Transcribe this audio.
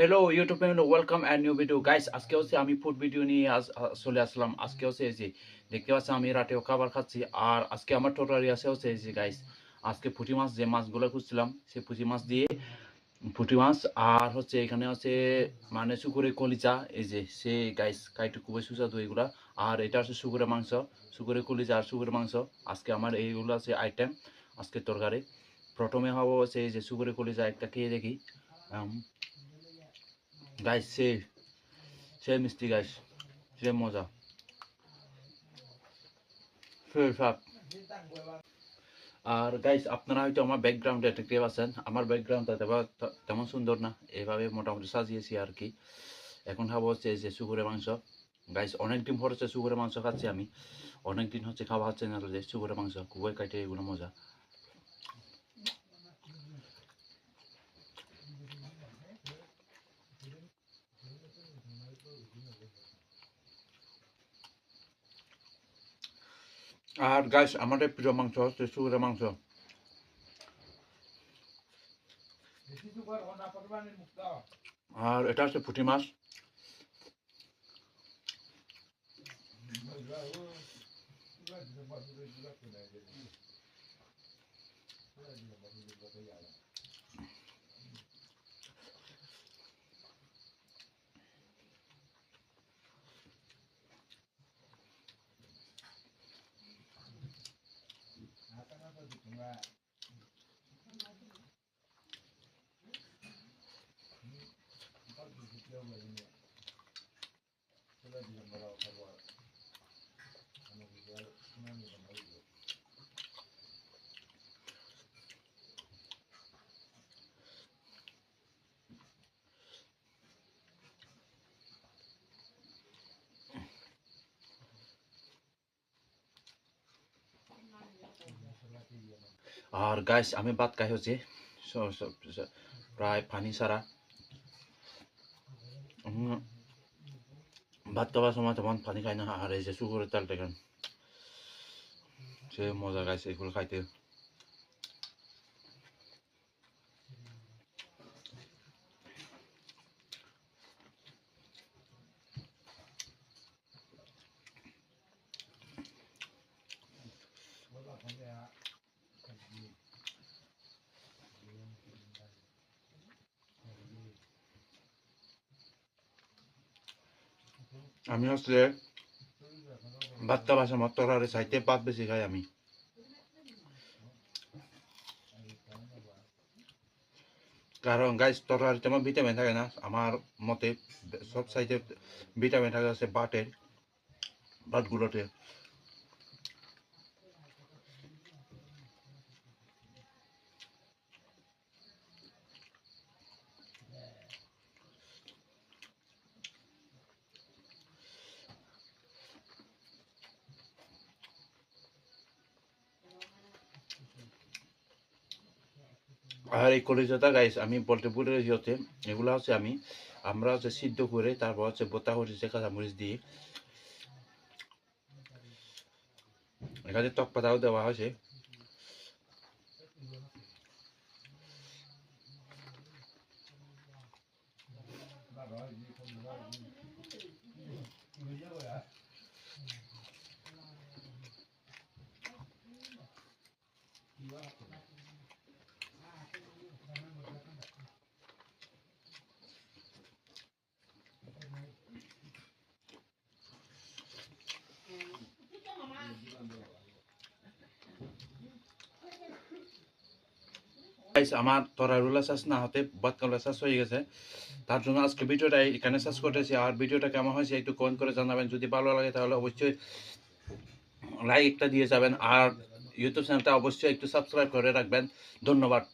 Hello YouTube family welcome and new video guys আজকে হচ্ছে আমি ফুড ভিডিও নিয়ে আজ চলে আসলাম। আজকে হচ্ছে এই যে, দেখতে পাচ্ছি আমি রাতেও খাবার খাচ্ছি, আর আজকে আমার টোটালি আছে হচ্ছে এই যে গাইস আজকে পুঁটি মাছ, যে মাছগুলো খুঁজছিলাম, সেই পুঁটি মাছ দিয়ে পুঁটি মাছ, আর হচ্ছে এখানে আছে মানে শুকুরের কলিজা, এই যে, সে গাইস কাইটু খুবই সুস্বাদু এগুলা, আর এটা হচ্ছে শুকুরের মাংস, শুকুরের কলিজা আর শুকুরের মাংস। আজকে আমার এইগুলো আছে আইটেম আজকে তরকারি। প্রথমে হব হচ্ছে এই যে শুকুরের কলিজা একটা খেয়ে দেখি। গাইস সে সে মিষ্টি গাইস সে মজা আর গাইস আপনারা হয়তো আমার ব্যাকগ্রাউন্ডে দেখতে পাচ্ছেন আমার ব্যাকগ্রাউন্ডটা তেমন সুন্দর না। এভাবে মোটামুটি সাজিয়েছি আর কি। এখন খাব হচ্ছে যে সুগুরের মাংস। গাইস অনেক দিন পর হচ্ছে সুগুরের মাংস খাচ্ছি আমি। অনেক দিন হচ্ছে খাওয়া হচ্ছে না যে সুগুরের মাংস খুবই কাটে এগুলো মজা। আর গাইস আমাদের প্রিয় মাংস হচ্ছে সুগুরের মাংস। আর এটা হচ্ছে পুঁটি মাছ। that. আর গাইস আমি ভাত খাই হচ্ছে প্রায় পানি উম, ভাত খাওয়ার সময় তেমন পানি খাই না আর এই যে সুগরের তাল দেখেন সে মজা গাইছে এগুলো খাইতে আমি হচ্ছে খাওয়ার সময় তরকারি চাইতে ভাত বেশি খাই আমি। কারণ গাইস তরকারি তেমন ভিটামিন থাকে না। আমার মতে সব সাইডে ভিটামিন থাকে হচ্ছে বাটের বাটগুলোতে আর এই কলিজাটা গাইস আমি বলতে গেছি হচ্ছে, এগুলো হচ্ছে আমি, আমরা হচ্ছে সিদ্ধ করে, তারপর হচ্ছে বোতা হচ্ছে কাঁচামরিচ দিয়ে, এখানে টক পাতাও দেওয়া হয়েছে। আমার তরারুলা চাষ না হতে বাতকালা চাষ হয়ে গেছে। তার জন্য আজকে ভিডিওটা এখানে চাষ করতেছি। আর ভিডিওটা কেমন হয়েছে একটু কমেন্ট করে জানাবেন। যদি ভালো লাগে তাহলে অবশ্যই লাইক একটা দিয়ে যাবেন। আর ইউটিউব চ্যানেলটা অবশ্যই একটু সাবস্ক্রাইব করে রাখবেন। ধন্যবাদ।